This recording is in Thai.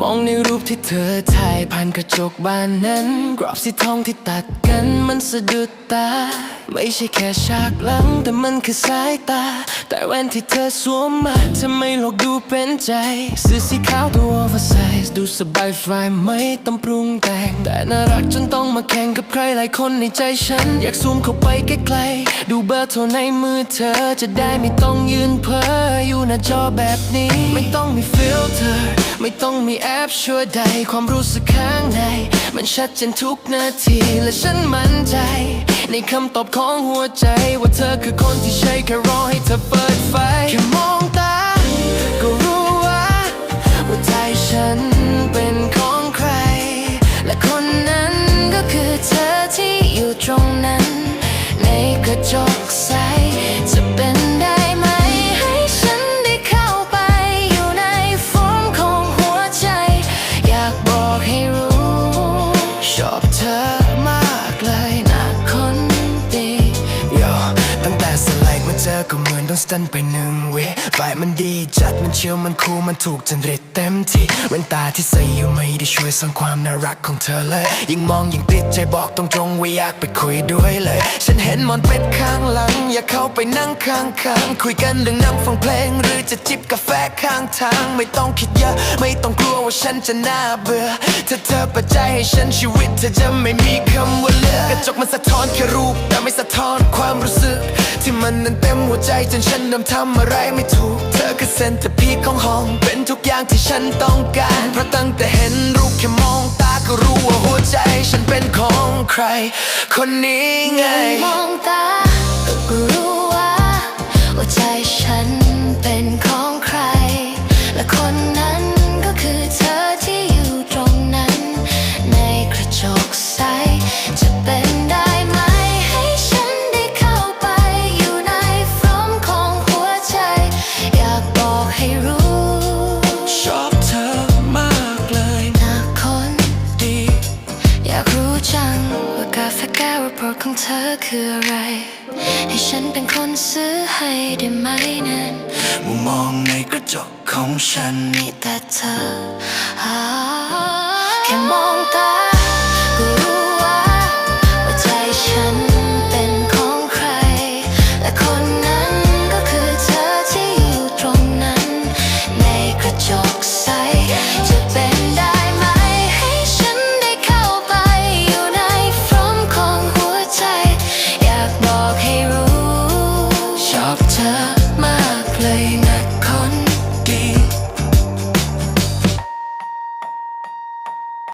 มองในรูปที่เธอถ่ายผ่านกระจกบานนั้น กรอบสีทองที่ตัดกันมันสะดุดตา ไม่ใช่แค่ฉากหลังแต่มันคือสายตา แต่แว่นที่เธอสวมมาทำไมโลกดูเป็นใจเสื้อสีขาวตัว oversize ดูสบายฟลายไม่ต้องปรุงแต่ง แต่น่ารักจนต้องมาแข่งกับใครหลายคนในใจฉัน อยากซูมเข้าไปใกล้ๆดูเบอร์โทรในมือเธอจะได้ไม่ต้องยืนเพ้ออยู่หน้าจอแบบนี้ ไม่ต้องมีฟิลเตอร์ไม่ต้องมีแอปช่วยใด ความรู้สึกข้างใน มันชัดเจนทุกนาที และฉันมั่นใจ ในคำตอบของหัวใจ ว่าเธอคือคนที่ใช่แค่รอให้เธอเปิดไฟ แค่มองตา ก็รู้ว่าว่าใจฉันเป็นของใคร และคนนั้นก็คือเธอที่อยู่ตรงนั้น ในกระจก ช นสตันไปหนึ่งวิไฟมันดีจัดมันเชียวมันคูลมันถูกจริตเต็มที่แว่นตาที่ใส่อยู่ไม่ได้ช่วยสร้างความน่ารักของเธอเลย ยิ่งมองยิ่งติดใจบอกตรงๆว่าอยากไปคุยด้วยเลย ฉันเห็นมอนเป็ดข้างหลัง อยากเข้าไปนั่งข้างๆคุยกันเรื่องนั่งฟังเพลง หรือจะจิบกาแฟข้างทาง ไม่ต้องคิดเยอะ ไม่ต้องกลัวว่าฉันจะน่าเบื่อถ้าเธอปิดใจให้ฉันชีวิตเธอจะไม่มีคำว่าเลือกกระจกมันสะท้อนแค่รูปแต่ไม่สะท้อนความ นั้นเต็มหัวใจจนฉันเดิมทำอะไรไม่ถูก เธอคือเซนเตอร์พีคของห้อง เป็นทุกอย่างที่ฉันต้องการ เพราะตั้งแต่เห็นรูปแค่มองตาก็รู้ว่าหัวใจ ฉันเป็นของใคร คนนี้ไง มองตาก็รู้ว่าหัวใจฉันเป็นของาแฟแก้วโปรดของเธอคืออะไร ให้ฉันเป็นคนซื้อให้ได้ไหมนั้นมุมมองในกระจกของฉันมีแต่เธอแค่มองตาก็รู้ว่าว่าใจฉันเป็นของใคร และคนนั้นก็คือเธอที่อยู่ตรงนั้น ในกระจกใส